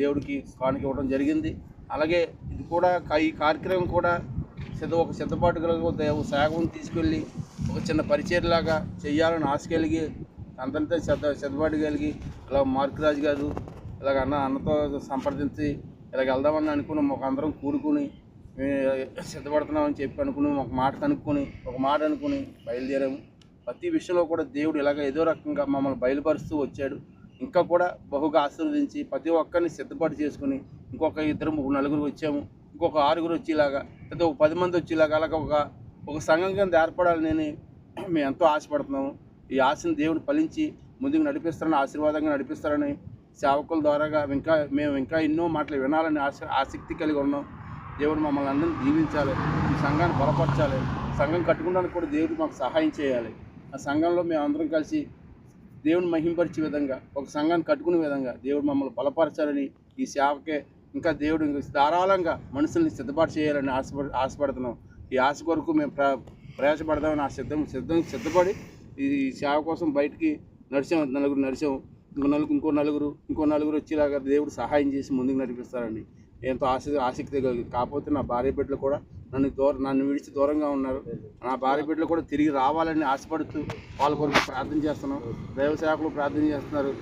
దేవుడికి కానుక ఇవ్వడం జరిగింది. అలాగే ఇది కూడా కా- ఈ కార్యక్రమం కూడా సిద్ధ ఒక సిద్ధపాటు కలిగి శాఖను తీసుకెళ్ళి ఒక చిన్న పరిచయలాగా చేయాలని ఆశ కలిగి అందరితో సిద్ధ సిద్ధపాటు కలిగి ఇలా మార్కురాజు గారు ఇలాగ అన్న అన్నతో సంప్రదించి ఇలాగ వెళ్దామని అనుకుని ఒక అందరం కూడుకుని మేము సిద్ధపడుతున్నామని చెప్పి అనుకుని ఒక మాట కనుక్కొని ఒక మాట అనుకుని బయలుదేరాము. ప్రతి విషయంలో కూడా దేవుడు ఇలాగ ఏదో రకంగా మమ్మల్ని బయలుపరుస్తూ వచ్చాడు. ఇంకా కూడా బహుగా ఆశీర్వదించి ప్రతి ఒక్కరిని సిద్ధపాటు చేసుకుని ఇంకొక ఇద్దరు ముగ్గురు నలుగురు వచ్చాము. ఇంకొక ఆరుగురు వచ్చేలాగా లేదా ఒక పది మంది వచ్చేలాగా అలాగ ఒక ఒక సంఘం కింద ఏర్పడాలని మేము ఎంతో ఆశపడుతున్నాము. ఈ ఆశను దేవుడు ఫలించి ముందుకు నడిపిస్తారని ఆశీర్వాదంగా నడిపిస్తారని సేవకుల ద్వారాగా ఇంకా మేము ఇంకా ఎన్నో మాటలు వినాలని ఆశ ఆసక్తి కలిగి ఉన్నాం. దేవుడు మమ్మల్ని అందరినీ దీవించాలి. ఈ సంఘాన్ని బలపరచాలి. సంఘం కట్టుకోవడానికి కూడా దేవుడు మాకు సహాయం చేయాలి. ఆ సంఘంలో మేము అందరం కలిసి దేవుని మహింపరిచే విధంగా ఒక సంఘాన్ని కట్టుకునే విధంగా దేవుడు మమ్మల్ని బలపరచాలని ఈ సేవకే ఇంకా దేవుడు ధారాళంగా మనుషుల్ని సిద్ధపాటు చేయాలని ఆశపడ ఆశపడుతున్నాం. ఈ ఆశ కొరకు మేము ప్ర ప్రయాసపడదామని ఆ సిద్ధం సిద్ధం సిద్ధపడి ఈ సేవ కోసం బయటికి నడిచాం. నలుగురు నడిచాం. ఇంకో నలుగురు ఇంకో నలుగురు ఇంకో నలుగురు వచ్చేలాగా దేవుడు సహాయం చేసి ముందుకు నడిపిస్తారండి ఎంతో ఆశ ఆసక్తి కలిగి కాకపోతే నా భార్య బిడ్డలు కూడా నన్ను దూరం నన్ను విడిచి దూరంగా ఉన్నారు. నా భార్య బిడ్డలు కూడా తిరిగి రావాలని ఆశపడుతూ వాళ్ళ కొరకు ప్రార్థన చేస్తున్నాం. దైవ సేవకులు ప్రార్థన చేస్తున్నారు.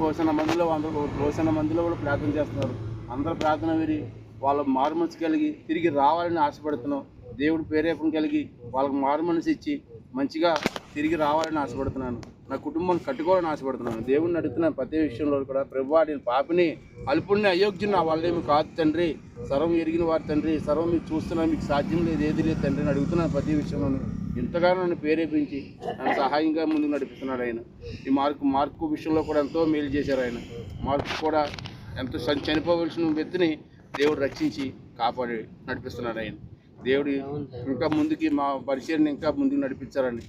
పోషణ మందిలో అందరూ పోసిన మందిలో కూడా ప్రార్థన చేస్తున్నారు. అందరూ ప్రార్థన విరి వాళ్ళ మారుమనసు కలిగి తిరిగి రావాలని ఆశపడుతున్నాం. దేవుడు ప్రేరేపణ కలిగి వాళ్ళకి మారుమనసు ఇచ్చి మంచిగా తిరిగి రావాలని ఆశపడుతున్నాను. నా కుటుంబాన్ని కట్టుకోవాలని ఆశపడుతున్నాను. దేవుడిని అడుగుతున్నాను ప్రతి విషయంలో కూడా ప్రభు నేను పాపిని అల్పుణ్ణి అయోగ్యం నా వల్లేమి కాదు తండ్రి. సర్వం ఎరిగిన వారు తండ్రి. సర్వం మీకు చూస్తున్నాను మీకు సాధ్యం లేదు ఏది లేదు తండ్రి అని అడుగుతున్నాను ప్రతి విషయంలోనూ ఇంతగానో నన్ను ప్రేరేపించి నన్ను సహాయంగా ముందుకు నడిపిస్తున్నాడు ఆయన. ఈ మార్కు మార్కు విషయంలో కూడా ఎంతో మేలు చేశారు ఆయన. మార్కు కూడా ఎంతో చనిపోవలసిన వ్యక్తిని దేవుడు రక్షించి కాపాడి నడిపిస్తున్నాడు ఆయన. దేవుడు ఇంకా ముందుకి మా పరిచయాన్ని ఇంకా ముందుకు నడిపించాలని.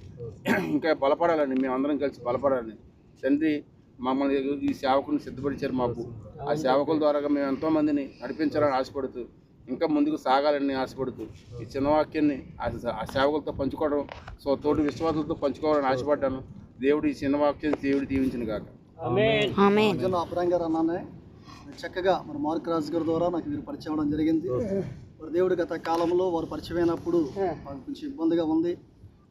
ఇంకా బలపడాలని మేము అందరం కలిసి బలపడాలని. తండ్రి మమ్మల్ని ఈ సేవకుని సిద్ధపరిచారు మాకు. ఆ సేవకుల ద్వారా మేము ఎంతో మందిని నడిపించాలని ఆశపడుతూ ఇంకా ముందుకు సాగాలని ఆశపడుతూ ఈ చిన్న వాక్యాన్ని ఆ సేవకులతో పంచుకోవడం సో తోటి విశ్వాసాలతో పంచుకోవాలని ఆశపడ్డాను. దేవుడు ఈ చిన్న వాక్యాన్ని దేవుడు దీవించిన కాక ఆమేన్. జిల్లా అబ్రాం గారు అన్నానే చక్కగా మన మార్క్ రాజు గారి ద్వారా నాకు వీరు పరిచయం అవడం జరిగింది. మరి దేవుడు గత కాలంలో వారు పరిచయం అయినప్పుడు వారికి కొంచెం ఇబ్బందిగా ఉంది.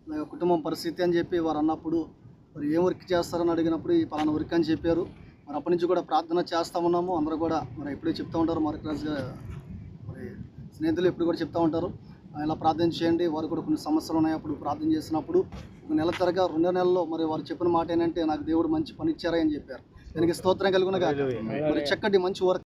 అలాగే కుటుంబం పరిస్థితి అని చెప్పి వారు అన్నప్పుడు మరి ఏం వర్క్ చేస్తారని అడిగినప్పుడు ఈ పలానా వర్క్ అని చెప్పారు. మరి అప్పటి నుంచి కూడా ప్రార్థన చేస్తూ ఉన్నాము. అందరూ కూడా మరి ఎప్పుడూ చెప్తూ ఉంటారు. మార్క్ రాజు గారు మరి స్నేహితులు ఎప్పుడు కూడా చెప్తూ ఉంటారు. ఇలా ప్రార్థన చేయండి. వారు కూడా కొన్ని సమస్యలు ఉన్నాయి. అప్పుడు ప్రార్థన చేసినప్పుడు ఒక నెల తరగా రెండో నెలలో మరి వారు చెప్పిన మాట ఏంటంటే నాకు దేవుడు మంచి పని ఇచ్చారా అని చెప్పారు దానికి స్తోత్రం కలుగునగా? మరి చక్కటి మంచి వర్క్